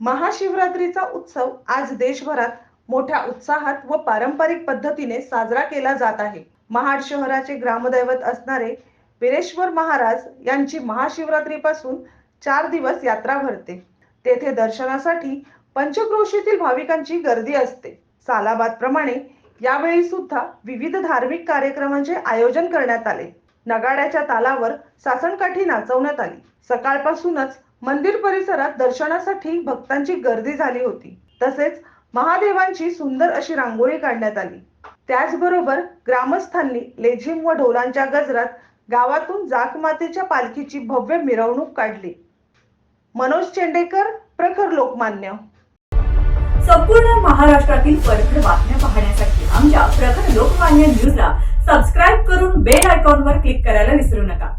महाशिवरात्रीचा उत्सव आज देशभरात मोठ्या उत्साहात व पारंपरिक पद्धतीने साजरा केला जात आहे. महाड शहराचे ग्रामदैवत असणारे वीरेश्वर महाराज यांची महाशिवरात्रीपासून चार दिवस यात्रा भरते. तेथे दर्शनासाठी पंचक्रोशीतील भाविकांची गर्दी असते. सालाबाद प्रमाणे यावेळी सुद्धा विविध धार्मिक कार्यक्रमांचे आयोजन करण्यात आले. नगाड्याच्या तालावर सासणकाठी नाचवण्यात आली. सकाळपासूनच मंदिर परिसरात दर्शनासाठी भक्तांची गर्दी झाली होती. तसेच महादेवांची सुंदर अशी रांगोळी काढण्यात आली. त्याचबरोबर ग्रामस्थांनी लेझिम व ढोलांच्या गजरात गावातून जाकमातेच्या पालखीची भव्य मिरवणूक काढली. मनोज चेंडेकर प्रखर लोकमान्य. संपूर्ण महाराष्ट्रातील परखर बातम्या पाहण्यासाठी आमच्या प्रखर लोकमान्य न्यूजला सबस्क्राईब करून बेल आयकॉनवर क्लिक करायला विसरू नका.